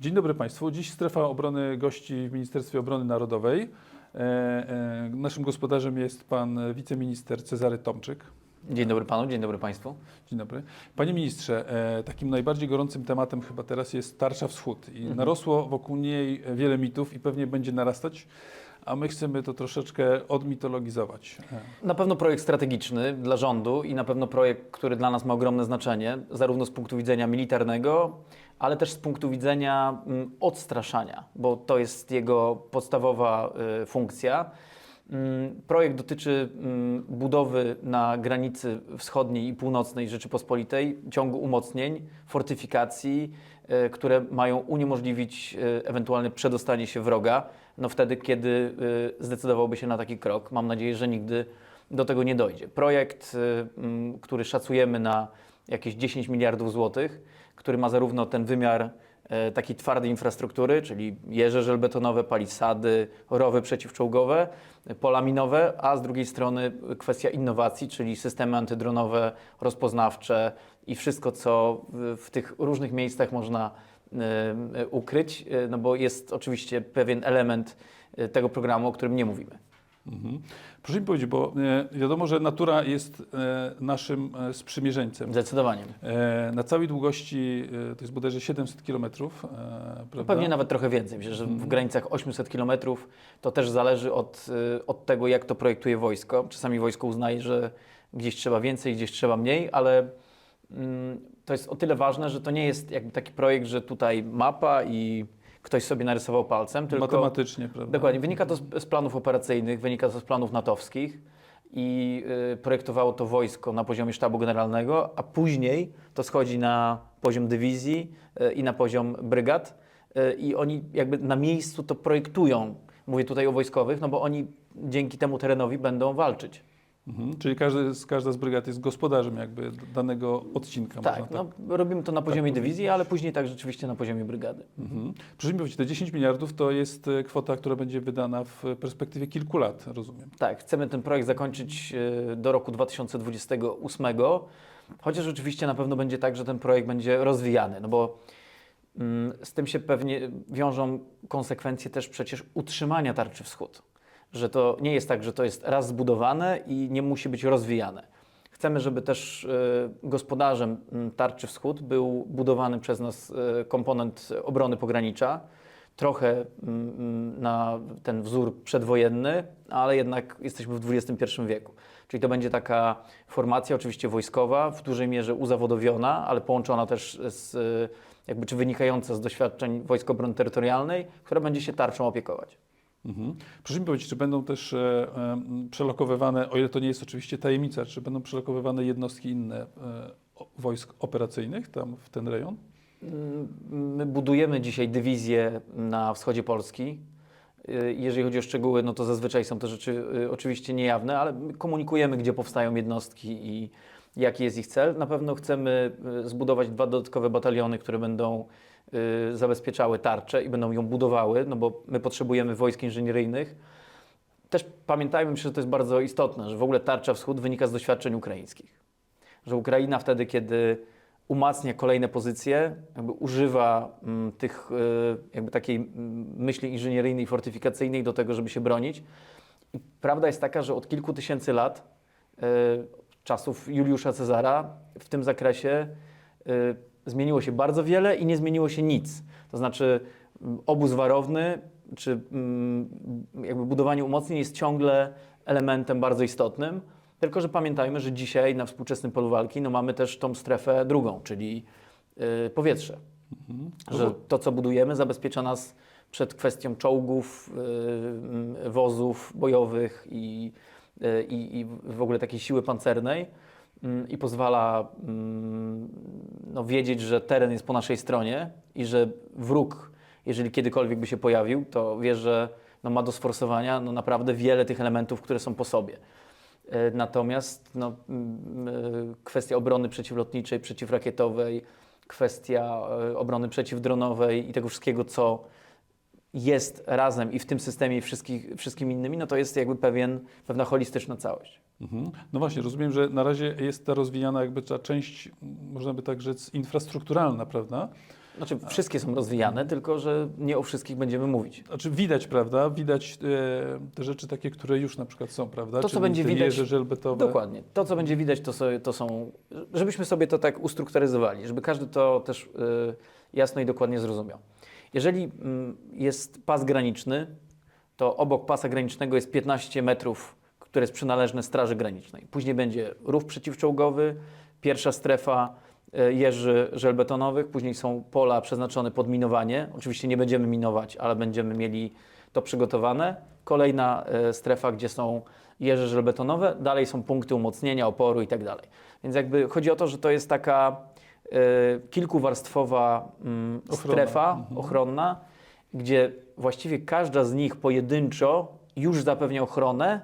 Dzień dobry Państwu. Dziś strefa obrony gości w Ministerstwie Obrony Narodowej. E, e, naszym gospodarzem jest pan wiceminister Cezary Tomczyk. Dzień dobry panu, dzień dobry państwu. Dzień dobry. Panie ministrze, e, takim najbardziej gorącym tematem chyba teraz jest Tarcza Wschód i Mhm. narosło wokół niej wiele mitów i pewnie będzie narastać, a my chcemy to troszeczkę odmitologizować. Na pewno projekt strategiczny dla rządu i na pewno projekt, który dla nas ma ogromne znaczenie, zarówno z punktu widzenia militarnego, ale też z punktu widzenia mm, odstraszania, bo to jest jego podstawowa y, funkcja. Mm, Projekt dotyczy mm, budowy na granicy wschodniej i północnej Rzeczypospolitej ciągu umocnień, fortyfikacji, y, które mają uniemożliwić y, ewentualne przedostanie się wroga, no wtedy, kiedy zdecydowałby się na taki krok. Mam nadzieję, że nigdy do tego nie dojdzie. Projekt, który szacujemy na jakieś 10 miliardów złotych, który ma zarówno ten wymiar e, takiej twardej infrastruktury, czyli jeże żelbetonowe, palisady, rowy przeciwczołgowe, e, pola minowe, a z drugiej strony kwestia innowacji, czyli systemy antydronowe, rozpoznawcze i wszystko, co w, tych różnych miejscach można e, ukryć, no bo jest oczywiście pewien element tego programu, o którym nie mówimy. Mhm. Proszę mi powiedzieć, bo e, wiadomo, że natura jest e, naszym e, sprzymierzeńcem. Zdecydowanie. Na całej długości to jest bodajże 700 kilometrów, e, No prawda? pewnie nawet trochę więcej. Myślę, że w granicach 800 km to też zależy od, od tego, jak to projektuje wojsko. Czasami wojsko uznaje, że gdzieś trzeba więcej, gdzieś trzeba mniej, ale mm, to jest o tyle ważne, że to nie jest jakby taki projekt, że tutaj mapa i ktoś sobie narysował palcem, tylko Matematycznie, prawda? Dokładnie. Wynika to z, z planów operacyjnych, wynika to z planów natowskich i y, projektowało to wojsko na poziomie sztabu generalnego, a później to schodzi na poziom dywizji y, i na poziom brygad y, i oni jakby na miejscu to projektują. Mówię tutaj o wojskowych, no bo oni dzięki temu terenowi będą walczyć. Mhm. Czyli każdy, każda z brygad jest gospodarzem jakby danego odcinka. Tak, można no, robimy to na poziomie powiedzieć. dywizji, ale później tak rzeczywiście na poziomie brygady. Mhm. Proszę mi powiedzieć, te 10 miliardów to jest e, kwota, która będzie wydana w perspektywie kilku lat, rozumiem. Tak, chcemy ten projekt zakończyć e, do roku 2028, chociaż oczywiście na pewno będzie tak, że ten projekt będzie rozwijany, no bo mm, z tym się pewnie wiążą konsekwencje też przecież utrzymania tarczy wschód. Że to nie jest tak, że to jest raz zbudowane i nie musi być rozwijane. Chcemy, żeby też e, gospodarzem tarczy wschód był budowany przez nas e, komponent obrony pogranicza, trochę na ten wzór przedwojenny, ale jednak jesteśmy w XXI wieku. Czyli to będzie taka formacja oczywiście wojskowa, w dużej mierze uzawodowiona, ale połączona też z, e, jakby, czy wynikająca z doświadczeń Wojsk Obrony Terytorialnej, która będzie się tarczą opiekować. Mhm. Proszę mi powiedzieć, czy będą też e, em, przelokowywane, o ile to nie jest oczywiście tajemnica, czy będą przelokowywane jednostki inne e, wojsk operacyjnych tam w ten rejon? Mm, My budujemy dzisiaj dywizję na wschodzie Polski. Y, Jeżeli chodzi o szczegóły, no to zazwyczaj są to rzeczy y, oczywiście niejawne, ale my komunikujemy, gdzie powstają jednostki i jaki jest ich cel. Na pewno chcemy zbudować dwa dodatkowe bataliony, które będą zabezpieczały tarczę i będą ją budowały, no bo my potrzebujemy wojsk inżynieryjnych. Też pamiętajmy, że to jest bardzo istotne, że w ogóle tarcza wschód wynika z doświadczeń ukraińskich. Że Ukraina wtedy, kiedy umacnia kolejne pozycje, jakby używa mm, tych, y, jakby takiej mm, myśli inżynieryjnej, fortyfikacyjnej do tego, żeby się bronić. I prawda jest taka, że od kilku tysięcy lat, y, czasów Juliusza Cezara, w tym zakresie y, zmieniło się bardzo wiele i nie zmieniło się nic. To znaczy obóz warowny, czy mm, jakby budowanie umocnień jest ciągle elementem bardzo istotnym. Tylko, że pamiętajmy, że dzisiaj na współczesnym polu walki no, mamy też tą strefę drugą, czyli y, powietrze. Mhm. Że to, co budujemy, zabezpiecza nas przed kwestią czołgów, y, y, wozów bojowych i, y, i, w ogóle takiej siły pancernej i pozwala mm, no, wiedzieć, że teren jest po naszej stronie i że wróg, jeżeli kiedykolwiek by się pojawił, to wie, że no, ma do sforsowania no, naprawdę wiele tych elementów, które są po sobie. E, Natomiast no, mm, kwestia obrony przeciwlotniczej, przeciwrakietowej, kwestia e, obrony przeciwdronowej i tego wszystkiego, co jest razem i w tym systemie i wszystkich, wszystkim innymi, no to jest jakby pewien, pewna holistyczna całość. Mhm. No właśnie, rozumiem, że na razie jest ta rozwijana jakby ta część, można by tak rzec, infrastrukturalna, prawda? Znaczy, wszystkie są rozwijane, tylko że nie o wszystkich będziemy mówić. Znaczy widać, prawda? Widać e, te rzeczy takie, które już na przykład są, prawda? To, co Czyli będzie widać- żelbetowe. Dokładnie. To, co będzie widać, to, sobie, to są, żebyśmy sobie to tak ustrukturyzowali, żeby każdy to też y, jasno i dokładnie zrozumiał. Jeżeli mm, jest pas graniczny, to obok pasa granicznego jest 15 metrów, które jest przynależne Straży Granicznej. Później będzie rów przeciwczołgowy, pierwsza strefa y, jeży żelbetonowych, później są pola przeznaczone pod minowanie. Oczywiście nie będziemy minować, ale będziemy mieli to przygotowane. Kolejna e, strefa, gdzie są jeże żelbetonowe, dalej są punkty umocnienia, oporu i tak dalej. Więc jakby chodzi o to, że to jest taka e, kilkuwarstwowa mm, strefa Mhm. ochronna, gdzie właściwie każda z nich pojedynczo już zapewnia ochronę,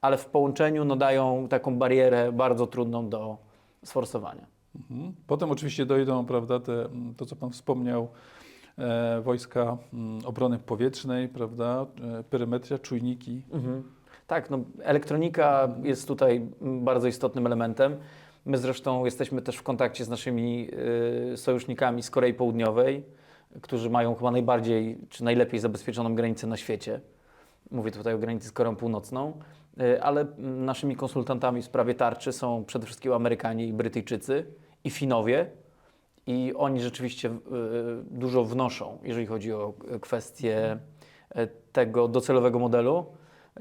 ale w połączeniu no, dają taką barierę bardzo trudną do sforsowania. Mhm. Potem oczywiście dojdą, prawda, te, mm, to co Pan wspomniał, e, wojska mm, obrony powietrznej, prawda, e, perymetria, czujniki. Mhm. Tak, no, elektronika jest tutaj bardzo istotnym elementem. My zresztą jesteśmy też w kontakcie z naszymi y, sojusznikami z Korei Południowej, którzy mają chyba najbardziej czy najlepiej zabezpieczoną granicę na świecie. Mówię tutaj o granicy z Koreą Północną, y, ale naszymi konsultantami w sprawie tarczy są przede wszystkim Amerykanie i Brytyjczycy i Finowie. I oni rzeczywiście y, dużo wnoszą, jeżeli chodzi o kwestię tego docelowego modelu.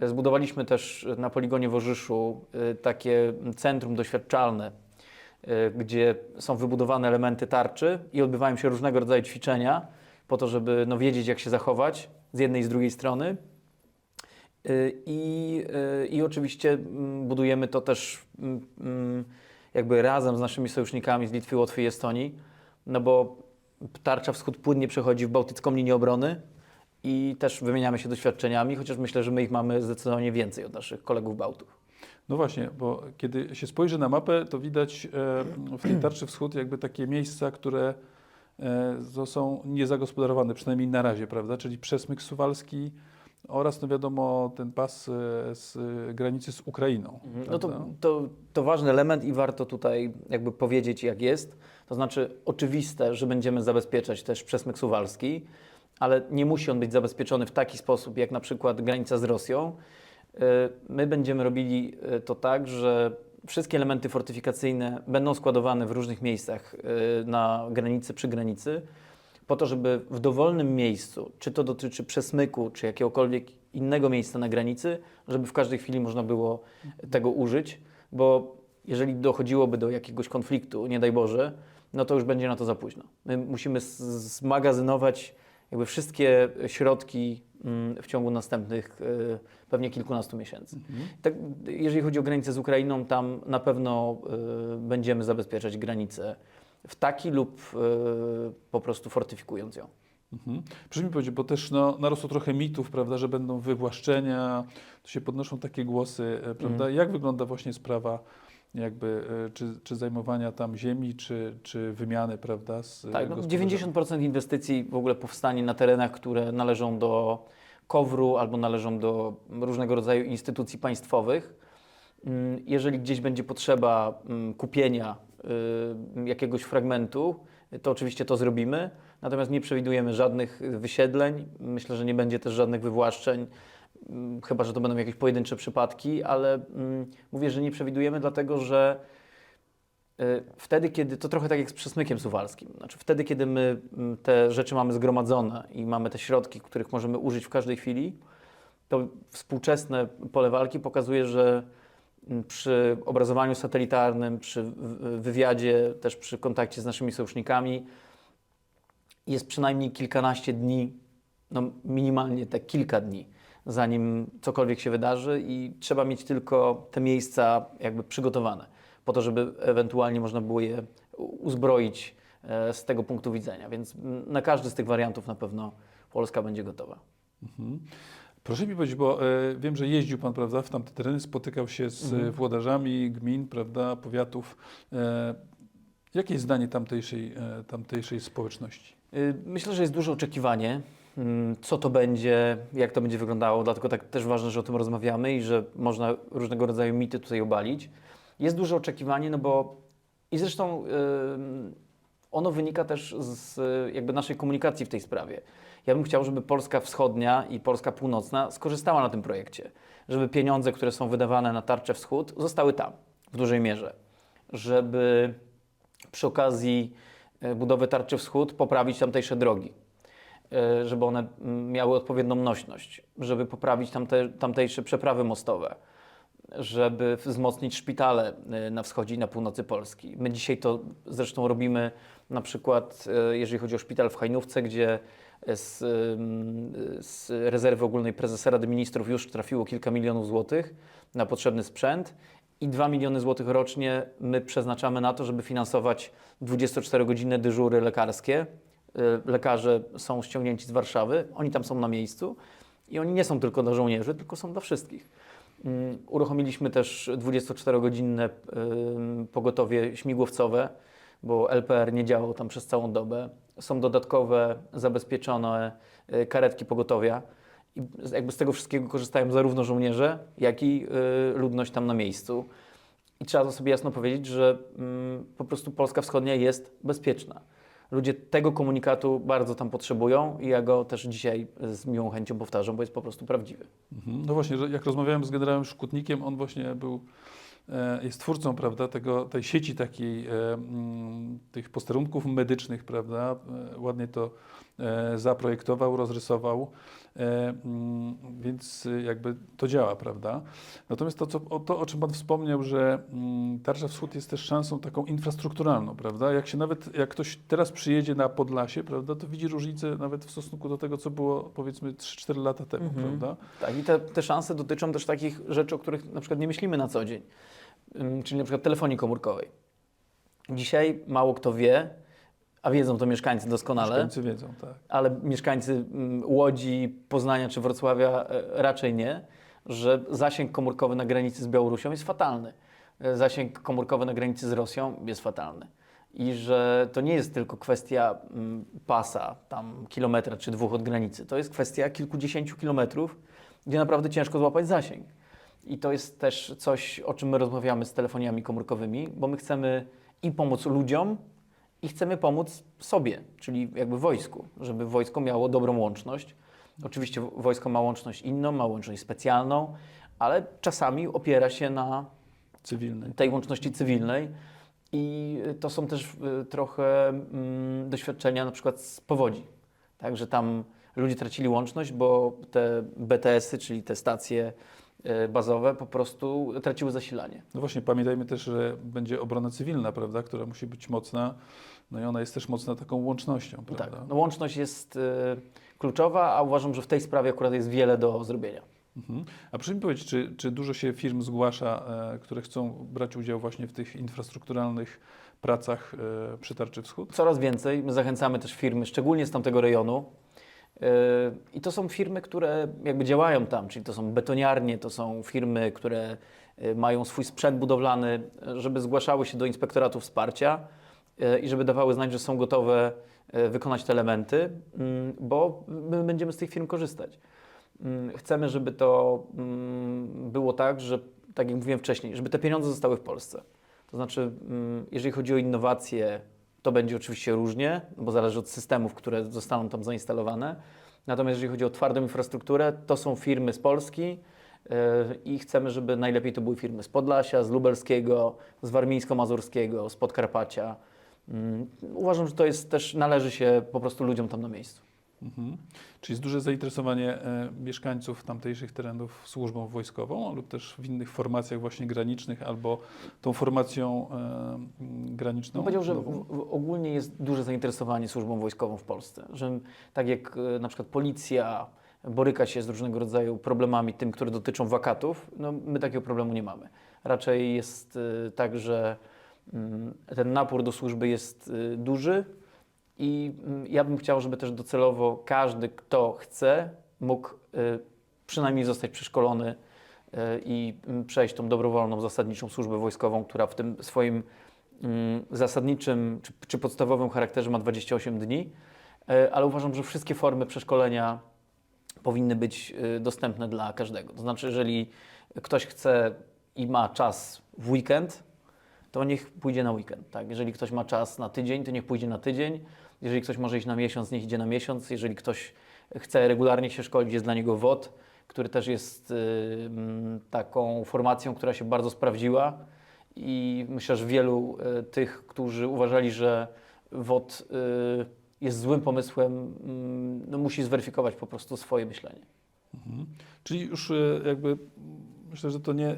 Zbudowaliśmy też na poligonie w Orzyszu y, takie centrum doświadczalne, y, gdzie są wybudowane elementy tarczy i odbywają się różnego rodzaju ćwiczenia po to, żeby no, wiedzieć, jak się zachować z jednej i z drugiej strony. Y, I, I oczywiście mm, budujemy to też mm, mm, jakby razem z naszymi sojusznikami z Litwy, Łotwy i Estonii, no bo tarcza wschód płynnie przechodzi w bałtycką linię obrony i też wymieniamy się doświadczeniami, chociaż myślę, że my ich mamy zdecydowanie więcej od naszych kolegów Bałtów. No właśnie, bo kiedy się spojrzy na mapę, to widać e, w tej tarczy wschód jakby takie miejsca, które e, to są niezagospodarowane, przynajmniej na razie, prawda? Czyli przesmyk suwalski oraz, no wiadomo, ten pas e, z granicy z Ukrainą. No to, to, to ważny element i warto tutaj jakby powiedzieć, jak jest. To znaczy, oczywiste, że będziemy zabezpieczać też przesmyk suwalski, ale nie musi on być zabezpieczony w taki sposób, jak na przykład granica z Rosją. Y, My będziemy robili y, to tak, że wszystkie elementy fortyfikacyjne będą składowane w różnych miejscach y, na granicy, przy granicy, po to, żeby w dowolnym miejscu, czy to dotyczy przesmyku, czy jakiegokolwiek innego miejsca na granicy, żeby w każdej chwili można było tego użyć, bo jeżeli dochodziłoby do jakiegoś konfliktu, nie daj Boże, no to już będzie na to za późno. My musimy zmagazynować jakby wszystkie środki mm, w ciągu następnych y, pewnie kilkunastu miesięcy. Mhm. Tak, jeżeli chodzi o granicę z Ukrainą, tam na pewno y, będziemy zabezpieczać granicę w taki lub y, po prostu fortyfikując ją. Mhm. Proszę mi powiedzieć, bo też no, narosło trochę mitów, prawda, że będą wywłaszczenia, to się podnoszą takie głosy, e, prawda? Mhm. Jak wygląda właśnie sprawa jakby, e, czy, czy zajmowania tam ziemi, czy, czy wymiany, prawda, z Tak, no, gospodarzami? 90% inwestycji w ogóle powstanie na terenach, które należą do KOWR-u albo należą do różnego rodzaju instytucji państwowych. Mm, Jeżeli gdzieś będzie potrzeba mm, kupienia y, jakiegoś fragmentu, to oczywiście to zrobimy. Natomiast nie przewidujemy żadnych wysiedleń. Myślę, że nie będzie też żadnych wywłaszczeń, chyba że to będą jakieś pojedyncze przypadki, ale mm, mówię, że nie przewidujemy, dlatego że Y, Wtedy, kiedy, to trochę tak jak z przesmykiem suwalskim, znaczy wtedy, kiedy my mm, te rzeczy mamy zgromadzone i mamy te środki, których możemy użyć w każdej chwili, to współczesne pole walki pokazuje, że mm, przy obrazowaniu satelitarnym, przy wywiadzie, też przy kontakcie z naszymi sojusznikami jest przynajmniej kilkanaście dni, no minimalnie te kilka dni, zanim cokolwiek się wydarzy i trzeba mieć tylko te miejsca jakby przygotowane po to, żeby ewentualnie można było je uzbroić e, z tego punktu widzenia. Więc na każdy z tych wariantów na pewno Polska będzie gotowa. Mhm. Proszę mi powiedzieć, bo e, wiem, że jeździł Pan, prawda, w tamte tereny, spotykał się z Mhm. e, włodarzami gmin, prawda, powiatów. Jakie jest zdanie tamtejszej, e, tamtejszej społeczności? Y, Myślę, że jest duże oczekiwanie, co to będzie, jak to będzie wyglądało, dlatego tak też ważne, że o tym rozmawiamy i że można różnego rodzaju mity tutaj obalić. Jest duże oczekiwanie, no bo i zresztą ym, ono wynika też z jakby naszej komunikacji w tej sprawie. Ja bym chciał, żeby Polska Wschodnia i Polska Północna skorzystała na tym projekcie, żeby pieniądze, które są wydawane na tarczę wschód, zostały tam w dużej mierze, żeby przy okazji e, budowy tarczy wschód poprawić tamtejsze drogi, żeby one miały odpowiednią nośność, żeby poprawić tamte, tamtejsze przeprawy mostowe, żeby wzmocnić szpitale e, na wschodzie i na północy Polski. My dzisiaj to zresztą robimy na przykład, e, jeżeli chodzi o szpital w Hajnówce, gdzie z, z rezerwy ogólnej prezesa Rady Ministrów już trafiło kilka milionów złotych na potrzebny sprzęt i 2 miliony złotych rocznie my przeznaczamy na to, żeby finansować 24-godzinne dyżury lekarskie. Y, Lekarze są ściągnięci z Warszawy, oni tam są na miejscu i oni nie są tylko dla żołnierzy, tylko są dla wszystkich. Ym, Uruchomiliśmy też 24-godzinne ym, pogotowie śmigłowcowe, bo LPR nie działał tam przez całą dobę. Są dodatkowe zabezpieczone y, karetki pogotowia. I jakby z tego wszystkiego korzystają zarówno żołnierze, jak i y, ludność tam na miejscu. I trzeba to sobie jasno powiedzieć, że mm, po prostu Polska Wschodnia jest bezpieczna. Ludzie tego komunikatu bardzo tam potrzebują i ja go też dzisiaj z miłą chęcią powtarzam, bo jest po prostu prawdziwy. Mhm. No właśnie, jak rozmawiałem z generałem Szkutnikiem, on właśnie był, e, jest twórcą, prawda, tego, tej sieci takiej, e, tych posterunków medycznych, prawda, e, ładnie to zaprojektował, rozrysował, e, mm, więc e, jakby to działa, prawda. Natomiast to, co, o, to, o czym Pan wspomniał, że mm, Tarcza Wschód jest też szansą taką infrastrukturalną, prawda, jak się nawet, jak ktoś teraz przyjedzie na Podlasie, prawda, to widzi różnicę nawet w stosunku do tego, co było powiedzmy 3-4 lata temu, Mhm. prawda. Tak, i te, te szanse dotyczą też takich rzeczy, o których na przykład nie myślimy na co dzień, Ym, czyli na przykład telefonii komórkowej. Dzisiaj mało kto wie, a wiedzą to mieszkańcy doskonale, Mieszkańcy wiedzą, tak. ale mieszkańcy mm, Łodzi, Poznania czy Wrocławia e, raczej nie, że zasięg komórkowy na granicy z Białorusią jest fatalny. E, Zasięg komórkowy na granicy z Rosją jest fatalny. I że to nie jest tylko kwestia mm, pasa, tam kilometra czy dwóch od granicy. To jest kwestia kilkudziesięciu kilometrów, gdzie naprawdę ciężko złapać zasięg. I to jest też coś, o czym my rozmawiamy z telefoniami komórkowymi, bo my chcemy i pomóc ludziom, i chcemy pomóc sobie, czyli jakby wojsku, żeby wojsko miało dobrą łączność. Oczywiście wo- wojsko ma łączność inną, ma łączność specjalną, ale czasami opiera się na Cywilnej. tej łączności cywilnej. I to są też y, trochę mm, doświadczenia na przykład z powodzi. Tak, że tam ludzie tracili łączność, bo te BTS-y, czyli te stacje y, bazowe, po prostu traciły zasilanie. No właśnie, pamiętajmy też, że będzie obrona cywilna, prawda, która musi być mocna, no i ona jest też mocna taką łącznością, Tak, prawda? no łączność jest y, kluczowa, a uważam, że w tej sprawie akurat jest wiele do zrobienia. Mhm. A proszę mi powiedzieć, czy, czy dużo się firm zgłasza, e, które chcą brać udział właśnie w tych infrastrukturalnych pracach e, przy Tarczy Wschód? Coraz więcej. My zachęcamy też firmy, szczególnie z tamtego rejonu. Yy, I to są firmy, które jakby działają tam, czyli to są betoniarnie, to są firmy, które yy, mają swój sprzęt budowlany, żeby zgłaszały się do inspektoratu wsparcia yy, i żeby dawały znać, że są gotowe wykonać te elementy, yy, bo my będziemy z tych firm korzystać. Yy, Chcemy, żeby to yy, było tak, że tak jak mówiłem wcześniej, żeby te pieniądze zostały w Polsce. To znaczy, mm, jeżeli chodzi o innowacje, to będzie oczywiście różnie, bo zależy od systemów, które zostaną tam zainstalowane. Natomiast jeżeli chodzi o twardą infrastrukturę, to są firmy z Polski yy, i chcemy, żeby najlepiej to były firmy z Podlasia, z Lubelskiego, z Warmińsko-Mazurskiego, z Podkarpacia. Mm, Uważam, że to jest też, należy się po prostu ludziom tam na miejscu. Mhm. Czy jest duże zainteresowanie e, mieszkańców tamtejszych terenów służbą wojskową lub też w innych formacjach właśnie granicznych albo tą formacją e, m, graniczną? No powiedział, że w, w, ogólnie jest duże zainteresowanie służbą wojskową w Polsce. Że tak jak e, na przykład policja boryka się z różnego rodzaju problemami, tym, które dotyczą wakatów, no my takiego problemu nie mamy. Raczej jest e, tak, że mm, ten napór do służby jest e, duży i mm, ja bym chciał, żeby też docelowo każdy, kto chce, mógł e, przynajmniej zostać przeszkolony e, i mm, przejść tą dobrowolną, zasadniczą służbę wojskową, która w tym swoim mm, zasadniczym czy, podstawowym charakterze ma 28 dni, E, ale uważam, że wszystkie formy przeszkolenia powinny być dostępne dla każdego. To znaczy, jeżeli ktoś chce i ma czas w weekend, to niech pójdzie na weekend. Tak? Jeżeli ktoś ma czas na tydzień, to niech pójdzie na tydzień. Jeżeli ktoś może iść na miesiąc, niech idzie na miesiąc. Jeżeli ktoś chce regularnie się szkolić, jest dla niego WOT, który też jest y, mm, taką formacją, która się bardzo sprawdziła. I myślę, że wielu y, tych, którzy uważali, że WOT y, jest złym pomysłem, mm, no, musi zweryfikować po prostu swoje myślenie. Mhm. Czyli już jakby myślę, że to nie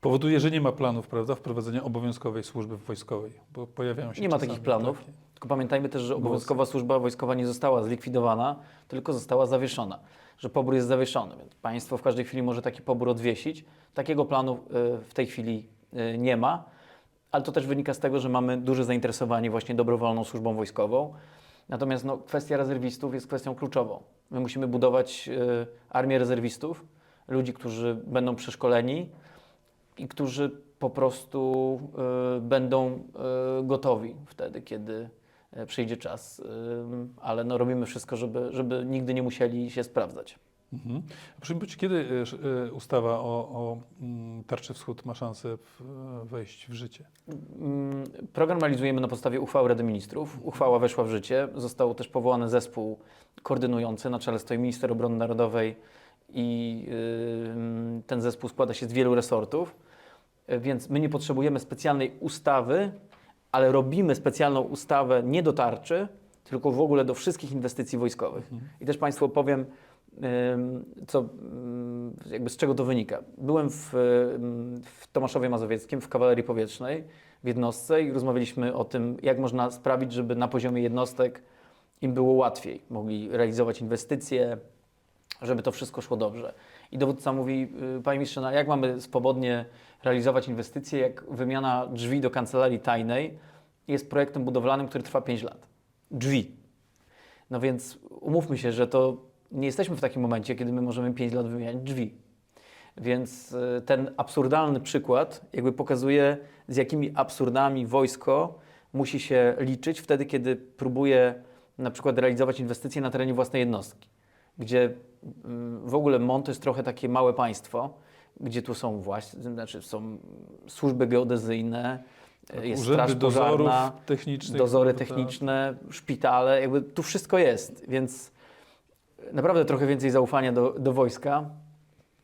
powoduje, że nie ma planów, prawda, wprowadzenia obowiązkowej służby wojskowej, bo pojawiają się Nie ma takich planów. takie. Tylko pamiętajmy też, że obowiązkowa służba wojskowa nie została zlikwidowana, tylko została zawieszona. Że pobór jest zawieszony, więc państwo w każdej chwili może taki pobór odwiesić. Takiego planu y, w tej chwili y, nie ma, ale to też wynika z tego, że mamy duże zainteresowanie właśnie dobrowolną służbą wojskową. Natomiast no, kwestia rezerwistów jest kwestią kluczową. My musimy budować y, armię rezerwistów, ludzi, którzy będą przeszkoleni i którzy po prostu y, będą y, gotowi wtedy, kiedy y, przyjdzie czas. Ale no, robimy wszystko, żeby, żeby nigdy nie musieli się sprawdzać. Mhm. A Proszę mi powiedzieć, kiedy ustawa o, o mm, Tarczy Wschód ma szansę wejść w życie? Mm, Program realizujemy na podstawie uchwały Rady Ministrów. Uchwała weszła w życie. Został też powołany zespół koordynujący. Na czele stoi minister obrony narodowej i ten zespół składa się z wielu resortów. Więc my nie potrzebujemy specjalnej ustawy, ale robimy specjalną ustawę nie do tarczy, tylko w ogóle do wszystkich inwestycji wojskowych. I też Państwu opowiem, co, jakby z czego to wynika. Byłem w, w Tomaszowie Mazowieckim, w kawalerii powietrznej, w jednostce i rozmawialiśmy o tym, jak można sprawić, żeby na poziomie jednostek im było łatwiej. Mogli realizować inwestycje, żeby to wszystko szło dobrze. I dowódca mówi, y, panie mistrze, no jak mamy swobodnie realizować inwestycje, jak wymiana drzwi do kancelarii tajnej jest projektem budowlanym, który trwa 5 lat. Drzwi. No więc umówmy się, że to nie jesteśmy w takim momencie, kiedy my możemy 5 lat wymieniać drzwi. Więc y, ten absurdalny przykład jakby pokazuje, z jakimi absurdami wojsko musi się liczyć wtedy, kiedy próbuje na przykład realizować inwestycje na terenie własnej jednostki, gdzie mm, w ogóle MON to jest trochę takie małe państwo, gdzie tu są właśnie, znaczy są służby geodezyjne, y, jest straż pożarna, dozory prawda? techniczne, szpitale, jakby tu wszystko jest, więc naprawdę trochę więcej zaufania do, do wojska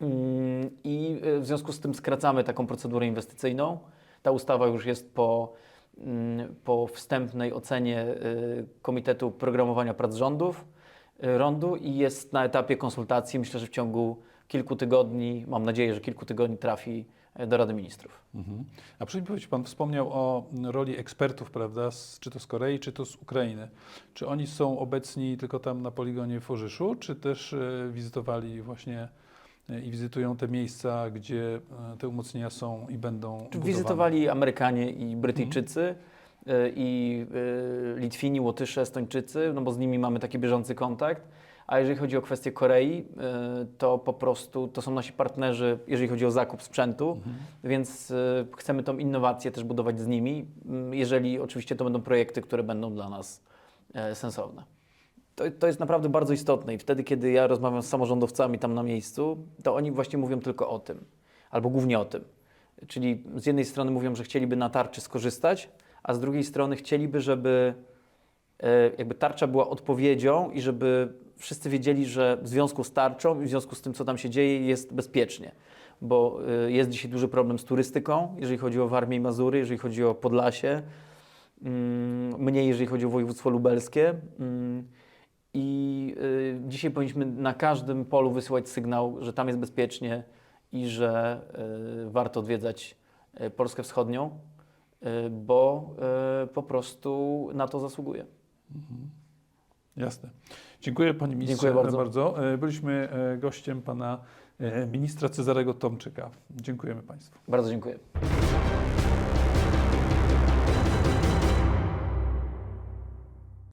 Mm, i y, w związku z tym skracamy taką procedurę inwestycyjną. Ta ustawa już jest po, mm, po wstępnej ocenie y, Komitetu Programowania Prac Rządów, Rondu i jest na etapie konsultacji. Myślę, że w ciągu kilku tygodni, mam nadzieję, że kilku tygodni trafi y, do Rady Ministrów. Mhm. A proszę mi powiedzieć, Pan wspomniał o roli ekspertów, prawda, z, czy to z Korei, czy to z Ukrainy. Czy oni są obecni tylko tam na poligonie w Orzyszu, czy też e, wizytowali właśnie i wizytują te miejsca, gdzie te umocnienia są i będą budowane? Wizytowali Amerykanie i Brytyjczycy. y, I y, Litwini, Łotysze, Estończycy, no bo z nimi mamy taki bieżący kontakt. A jeżeli chodzi o kwestię Korei, y, to po prostu to są nasi partnerzy, jeżeli chodzi o zakup sprzętu, Mhm. więc y, chcemy tą innowację też budować z nimi, mm, jeżeli oczywiście to będą projekty, które będą dla nas e, sensowne. To, to jest naprawdę bardzo istotne i wtedy, kiedy ja rozmawiam z samorządowcami tam na miejscu, to oni właśnie mówią tylko o tym, albo głównie o tym. Czyli z jednej strony mówią, że chcieliby na tarczy skorzystać, a z drugiej strony chcieliby, żeby e, jakby tarcza była odpowiedzią i żeby wszyscy wiedzieli, że w związku z tarczą i w związku z tym, co tam się dzieje, jest bezpiecznie. Bo e, jest dzisiaj duży problem z turystyką, jeżeli chodzi o Warmię i Mazury, jeżeli chodzi o Podlasie, mm, mniej jeżeli chodzi o województwo lubelskie. Mm, I y, dzisiaj powinniśmy na każdym polu wysyłać sygnał, że tam jest bezpiecznie i że warto odwiedzać Polskę Wschodnią, bo y, po prostu na to zasługuje. Jasne. Dziękuję Panie Ministrze Dziękuję bardzo. bardzo. E, Byliśmy gościem Pana Ministra Cezarego Tomczyka. Dziękujemy Państwu. Bardzo dziękuję.